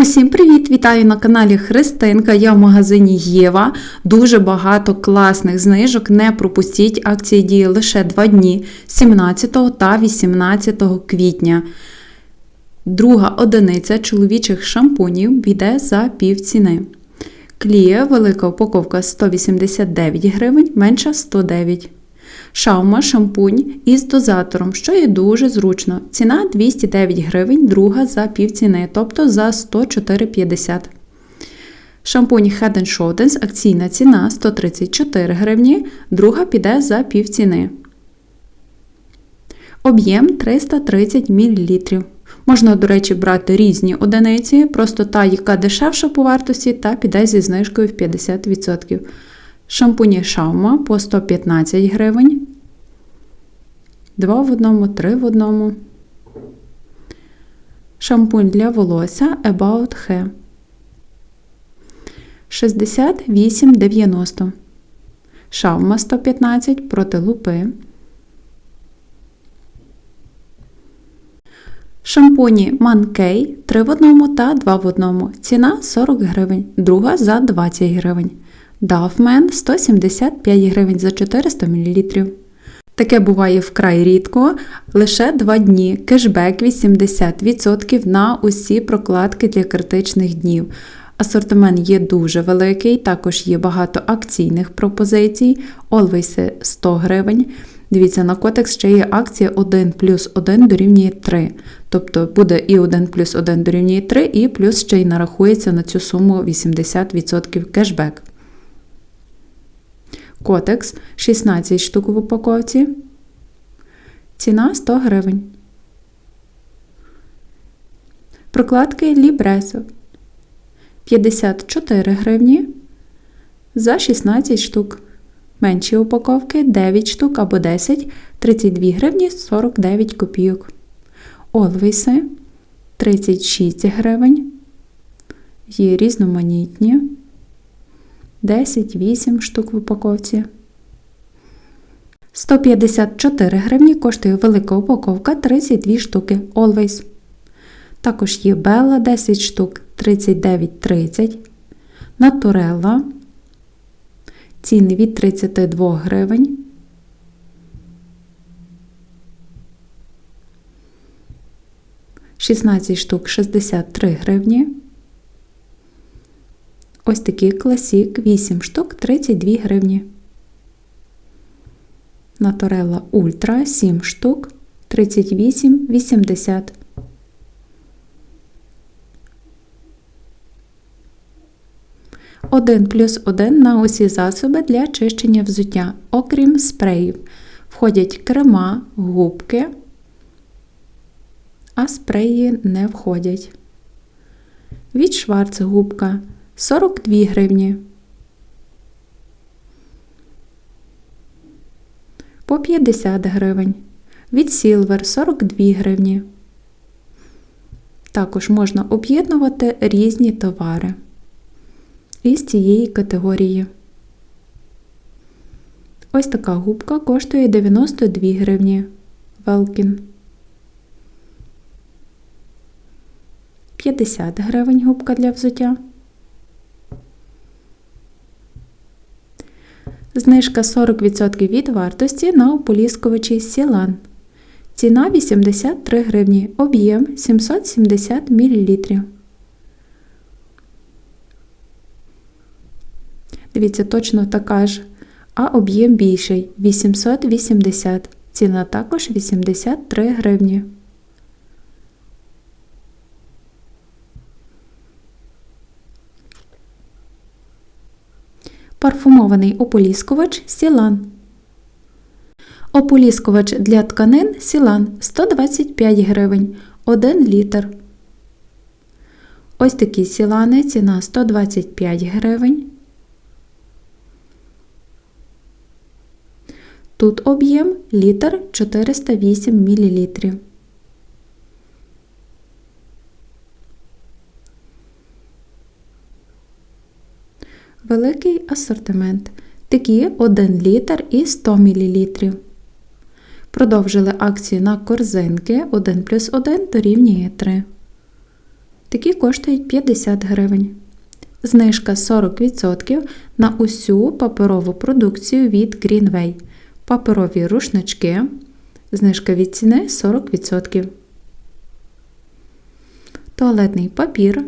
Усім привіт! Вітаю на каналі Христинка. Я в магазині Єва. Дуже багато класних знижок. Не пропустіть. Акції діє лише 2 дні 17 та 18 квітня. Друга одиниця чоловічих шампунів піде за пів ціни. Клія велика упаковка 189 гривень, менша 109 Шаума шампунь із дозатором, що є дуже зручно. Ціна 209 гривень, друга за півціни, тобто за 104,50. Шампунь Head Shoulders акційна ціна 134 гривні, друга піде за півціни. Об'єм 330 мл. Можна, до речі, брати різні одиниці, просто та, яка дешевша по вартості, та піде зі знижкою в 50%. Шампуні Шаума по 115 гривень. 2 в одному, 3 в одному. Шампунь для волосся About Hair. 68,90. Шаума 115 проти лупи. Шампуні Манкей 3 в одному та 2 в одному. Ціна 40 гривень, друга за 20 гривень. Duffman 175 гривень за 400 мл. Таке буває вкрай рідко, лише 2 дні. Кешбек 80% на усі прокладки для критичних днів. Асортимент є дуже великий, також є багато акційних пропозицій. Always 100 гривень. Дивіться, на котекс ще є акція 1 плюс 1 дорівнює 3. Тобто буде і 1 плюс 1 дорівнює 3, і плюс ще й нарахується на цю суму 80% кешбек. Котекс 16 штук в упаковці. Ціна 100 гривень. Прокладки Лібресо 54 гривні за 16 штук. Менші упаковки 9 штук або 10 32 гривні 49 копійок. Олвейси 36 гривень. Є різноманітні. 10, 8 штук в упаковці. 154 гривні коштує велика упаковка 32 штуки Always. Також є Bella 10 штук 39,30. Naturella. Ціни від 32 гривень. Шістнадцять штук 63 гривні. Ось такий класік 8 штук 32 гривні. Наторелла Ультра 7 штук 38,80. Один плюс один на усі засоби для чищення взуття, окрім спреїв. Входять крема, губки, а спреї не входять. Від Шварц губка 42 гривні. По 50 гривень. Від Silver 42 гривні. Також можна об'єднувати різні товари із цієї категорії. Ось така губка коштує 92 гривні. Велкін. 50 гривень губка для взуття. Знижка 40% від вартості на ополіскувачі Сілан. Ціна 83 гривні. Об'єм 770 мл. Дивіться, точно така ж, а об'єм більший 880. Ціна також 83 гривні. Парфумований ополіскувач Сілан. Ополіскувач для тканин Сілан 125 гривень 1 літр. Ось такі сілани ціна 125 гривень. Тут об'єм літр 408 мл. Великий асортимент. Такі 1 літр і 100 мл. Продовжили акцію на корзинки 1 плюс 1 дорівнює 3. Такі коштують 50 гривень. Знижка 40% на усю паперову продукцію від Greenway. Паперові рушнички. Знижка від ціни 40%. Туалетний папір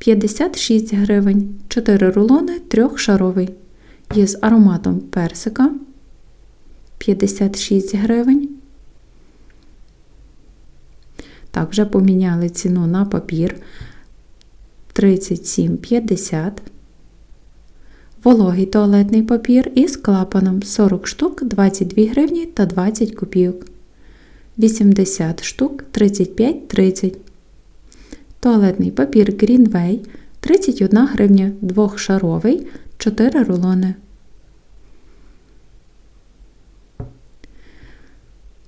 56 гривень. 4 рулони трьохшаровий. Є з ароматом персика 56 гривень. Так, вже поміняли ціну на папір 37,50. Вологий туалетний папір із клапаном 40 штук 22 гривні та 20 копійок. 80 штук 35,30. Туалетний папір Greenway 31 гривня двохшаровий 4 рулони.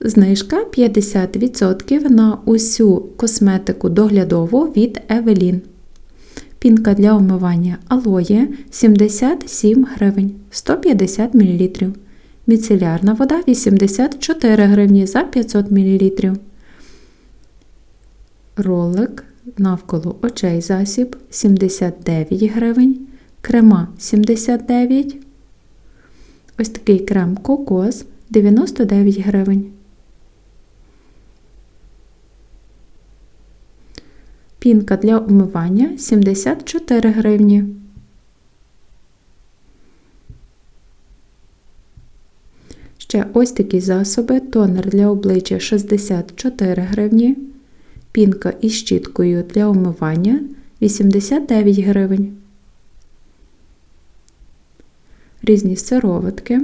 Знижка 50% на усю косметику доглядову від Evelyn. Пінка для умивання алоє 77 гривень 150 мл. Міцелярна вода 84 гривні за 500 мл. Ролик навколо очей засіб 79 гривень. Крема 79. Ось такий крем кокос 99 гривень. Пінка для умивання 74 гривні. Ще ось такі засоби. Тонер для обличчя 64 гривні. Пінка із щіткою для умивання 89 гривень. Різні сироватки.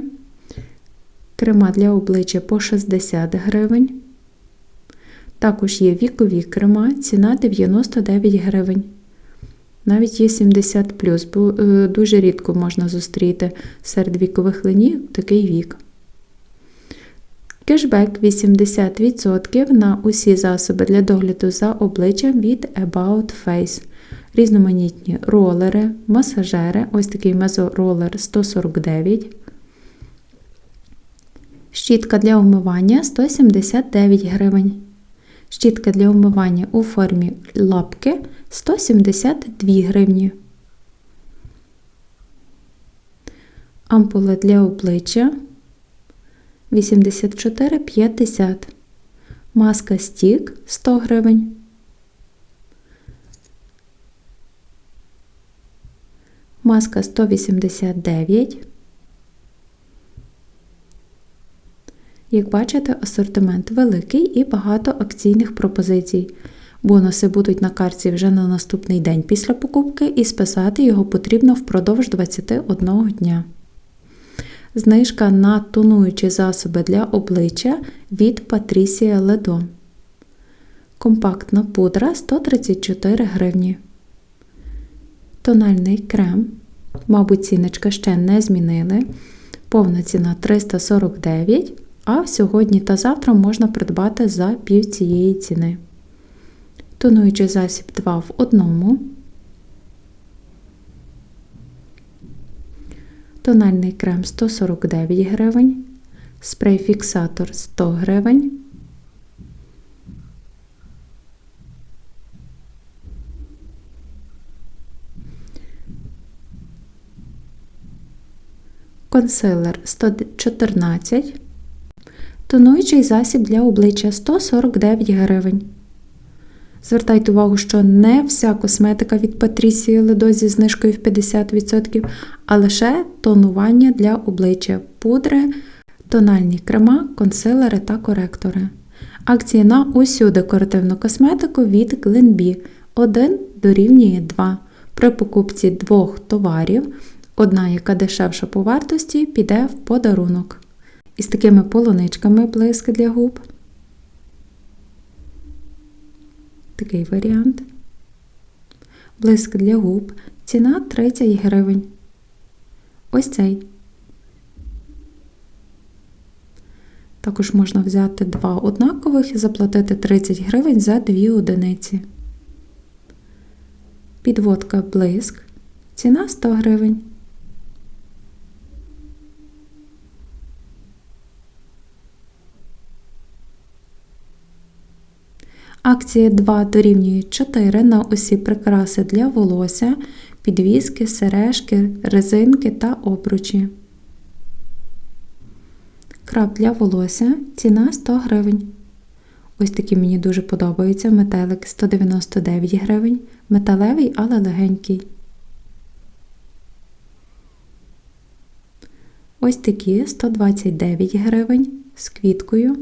Крема для обличчя по 60 гривень. Також є вікові крема, ціна 99 гривень. Навіть є 70 бо е, дуже рідко можна зустріти серед вікових линів такий вік. Кешбек 80% на усі засоби для догляду за обличчям від About Face. Різноманітні ролери, масажери, ось такий мезоролер 149. Щітка для умивання 179 гривень. Щітка для умивання у формі лапки 172 гривні. Ампули для обличчя 84,50. Маска стік 100 гривень. Маска 189. Як бачите, асортимент великий і багато акційних пропозицій. Бонуси будуть на карті вже на наступний день після покупки, і списати його потрібно впродовж 21 дня. Знижка на тонуючі засоби для обличчя від Patricia Ledo. Компактна пудра 134 гривні. Тональний крем. Мабуть, ціночка ще не змінили. Повна ціна 349 а сьогодні та завтра можна придбати за пів цієї ціни. Тонуючий засіб 2 в одному. Тональний крем 149 гривень, спрей-фіксатор 100 гривень. Консилер 114 Тонуючий засіб для обличчя 149 гривень. Звертайте увагу, що не вся косметика від Патрісії Ледо зі знижкою в 50%, а лише тонування для обличчя, пудри, тональні крема, консилери та коректори. Акції на усю декоративну косметику від Glenbee 1 дорівнює 2. При покупці двох товарів, одна, яка дешевша по вартості, піде в подарунок із такими полуничками блиски для губ. Такий варіант. Блиск для губ. Ціна 30 гривень. Ось цей. Також можна взяти два однакових і заплатити 30 гривень за дві одиниці. Підводка блиск. Ціна 100 гривень. Акція 2 дорівнює 4 на усі прикраси для волосся, підвіски, сережки, резинки та обручі. Краб для волосся ціна 100 гривень. Ось такі мені дуже подобаються. Метелик 199 гривень. Металевий, але легенький. Ось такі 129 гривень з квіткою.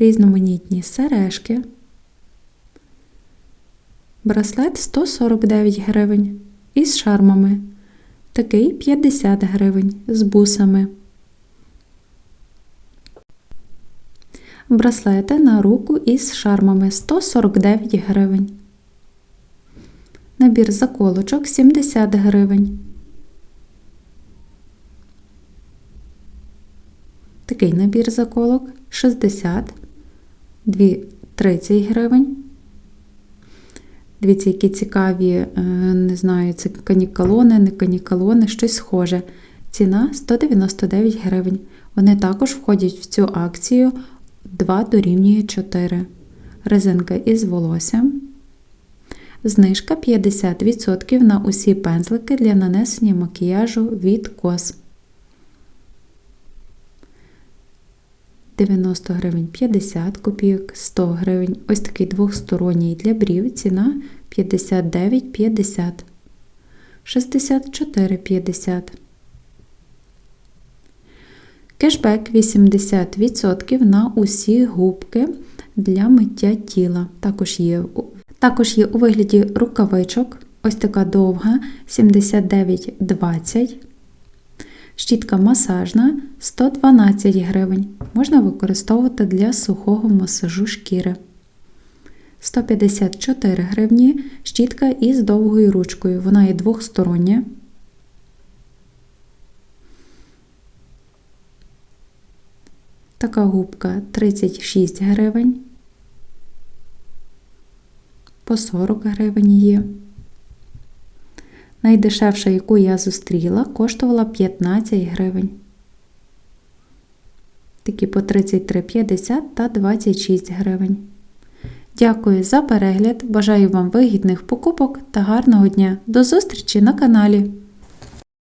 Різноманітні сережки. Браслет 149 гривень із шармами. Такий 50 гривень з бусами. Браслети на руку із шармами 149 гривень. Набір заколочок 70 гривень. Такий набір заколок 60, 2 30 гривень. Дивіться, які цікаві, е, не знаю, це канікалони, не канікалони, щось схоже. Ціна 199 гривень. Вони також входять в цю акцію 2 дорівнює 4. Резинка із волоссям. Знижка 50% на усі пензлики для нанесення макіяжу від кос. 90 гривень 50 копійок, 100 гривень. Ось такий двохсторонній для брів. Ціна 59,50. 64,50. Кешбек 80% на усі губки для миття тіла. Також є, також є у вигляді рукавичок. Ось така довга 79,20. Щітка масажна 112 гривень. Можна використовувати для сухого масажу шкіри. 154 гривні щітка із довгою ручкою. Вона є двохстороння. Така губка 36 гривень. По 40 гривень є. Найдешевша, яку я зустріла, коштувала 15 гривень. Такі по 33,50 та 26 гривень. Дякую за перегляд. Бажаю вам вигідних покупок та гарного дня. До зустрічі на каналі!